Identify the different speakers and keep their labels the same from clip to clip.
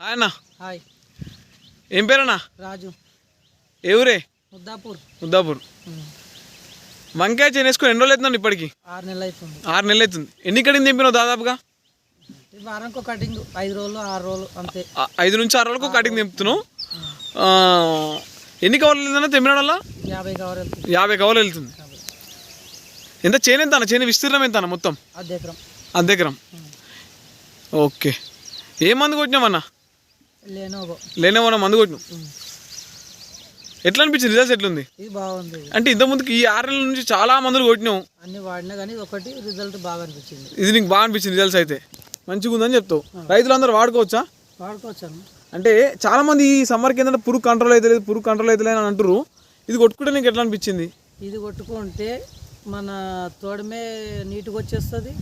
Speaker 1: Hi అన్న.
Speaker 2: Hi.
Speaker 1: ఏం పేరన్నా?
Speaker 2: రాజు.
Speaker 1: ఏ ఊరే?
Speaker 2: ముద్దాపూర్.
Speaker 1: ముద్దాపూర్. వంకాయ చేను వేసుకొని ఎన్ని రోజులు అవుతుందండి ఇప్పటికి?
Speaker 2: ఆరు నెలలు అవుతుంది.
Speaker 1: ఆరు నెలలు అవుతుంది. ఎన్ని కడింది తెంపినావు దాదాపుగా?
Speaker 2: ఒక కటింగ్. ఐదు రోజులు ఆరు రోజులు అంతే.
Speaker 1: ఐదు నుంచి ఆరు రోజులకు కటింగ్ తెంపుతున్నావు ఎన్ని కవర్లు వెళ్తుందన్నా తెంపిన వల్ల
Speaker 2: యాభై కవర్ వెళ్తుంది.
Speaker 1: యాభై కవర్లు వెళ్తుంది. ఎంత చేను ఎంత అన్న చేను విస్తీర్ణం ఎంత అన్న మొత్తం?
Speaker 2: అది ఎకరం.
Speaker 1: అంత ఎకరం. ఓకే. ఏ మందు కొట్టినామన్నా లేనేమన్నా మందు కొట్టినాం ఎట్లా అనిపించింది రిజల్ట్స్ ఎట్లుంది?
Speaker 2: ఇది బాగుంది.
Speaker 1: అంటే ఇంతకుముందుకు ఈ ఆరు నెలల నుంచి చాలా మందులు కొట్టినావు.
Speaker 2: అన్ని వాడినా కానీ ఒకటి రిజల్ట్ బాగా అనిపించింది.
Speaker 1: ఇది నీకు బాగా అనిపించింది రిజల్ట్స్ అయితే. మంచిగా ఉందని చెప్తావు. రైతులందరూ వాడుకోవచ్చా?
Speaker 2: వాడుకోవచ్చాను
Speaker 1: అంటే చాలా మంది ఈ సమ్మర్కి ఏంటంటే పురుగు కంట్రోల్ అయితే లేదు పురుగు కంట్రోల్ అయితే లేదు అని అంటారు ఇది కొట్టుకుంటే నీకు ఎట్లా అనిపించింది?
Speaker 2: ఇది కొట్టుకుంటే మన తోడమే నీట్గా వచ్చేస్తుంది.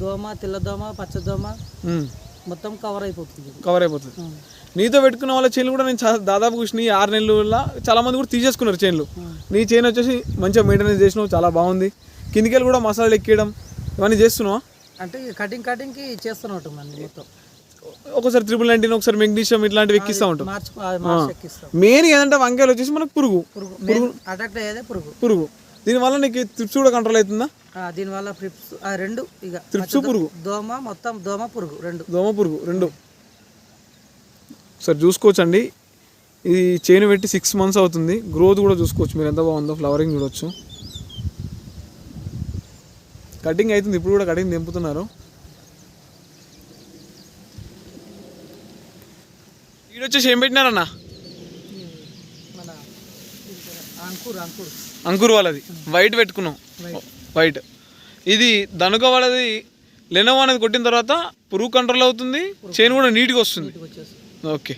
Speaker 2: దోమ తెల్ల దోమ పచ్చ దోమ. మొత్తం కవర్ అయిపోతుంది.
Speaker 1: కవర్ అయిపోతుంది.
Speaker 2: ఉమ్.
Speaker 1: నీతో పెట్టుకున్న వాళ్ళ చేనులు కూడా నేను దాదాపు చూసిన ఈ ఆరు నెలల వల్ల చాలా మంది కూడా తీసేసుకున్నారు చేనులు నీ చేను వచ్చేసి మంచిగా మెయింటెనెన్స్ చేసినావు చాలా బాగుంది. కిందికెళ్ళి కూడా మసాలాలు ఎక్కేయడం ఇవన్నీ చేస్తున్నావా?
Speaker 2: అంటే కటింగ్ కటింగ్కి చేస్తున్నట్టు మంది మొత్తం.
Speaker 1: ఒకసారి త్రిపుల్ నైన్టీన్ ఒకసారి మెగ్నీషియం ఇట్లాంటివి ఎక్కిస్తూ. ఉంటాం మెయిన్ ఏంటంటే వంకాయలు వచ్చేసి మనకు పురుగు.
Speaker 2: పురుగు. అటాక్ట్ అయ్యేదే పురుగు.
Speaker 1: పురుగు. దీనివల్ల నీకు త్రిప్స్ కూడా కంట్రోల్ అవుతుందా?
Speaker 2: దీనివల్ల ఫ్రిప్స్ ఆ రెండు ఇక
Speaker 1: త్రిప్స్ పురుగు.
Speaker 2: దోమ మొత్తం దోమ పురుగు రెండు.
Speaker 1: దోమ పురుగు రెండు. సరే చూసుకోవచ్చండి. ఇది చేను పెట్టి సిక్స్ మంత్స్ అవుతుంది. గ్రోత్ కూడా చూసుకోవచ్చు మీరు. ఎంత బాగుందో ఫ్లవరింగ్ చూడొచ్చు. కటింగ్ అవుతుంది. ఇప్పుడు కూడా కటింగ్ తెంపుతున్నారు. వీడు వచ్చేసి ఏం పెట్టినారన్న
Speaker 2: మన అంకుర్
Speaker 1: వాళ్ళది. వైట్ పెట్టుకున్నాం. వైట్ ఇది దనుక వాళ్ళది. లెనోవో అనేది కొట్టిన తర్వాత పురుగు కంట్రోల్ అవుతుంది. చేను కూడా నీట్గా వస్తుంది. ఓకే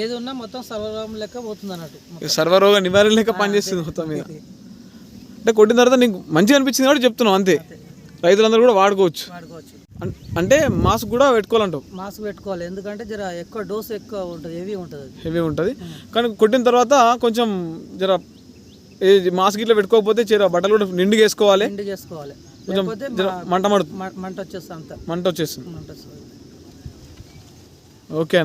Speaker 2: ఏది ఉన్నా మొత్తం సర్వరోగం లెక్క పోతుంది అన్నట్టు.
Speaker 1: సర్వరోగ నివారణ లెక్క పనిచేస్తుంది మొత్తం మీద. అంటే కొట్టిన తర్వాత నీకు మంచిగా అనిపించింది కాబట్టి చెప్తున్నావు అంతే. రైతులందరూ కూడా వాడుకోవచ్చు.
Speaker 2: వాడుకోవచ్చు.
Speaker 1: అంటే మాస్క్ కూడా పెట్టుకోవాలంటావు?
Speaker 2: మాస్క్ పెట్టుకోవాలి. ఎందుకంటే జర ఎక్కువ డోసు ఎక్కువ ఉంటుంది హెవీ ఉంటుంది
Speaker 1: హెవీ ఉంటుంది. కానీ కొట్టిన తర్వాత కొంచెం జర మాస్క్ ఇట్లా పెట్టుకోకపోతే చీర బట్టలు కూడా నిండుగా వేసుకోవాలి
Speaker 2: ఎండు చేసుకోవాలి
Speaker 1: జర మంట
Speaker 2: మంట వచ్చేస్తుంది అంత.
Speaker 1: మంట వచ్చేస్తుంది.
Speaker 2: మంట వస్తుంది.
Speaker 1: ఓకే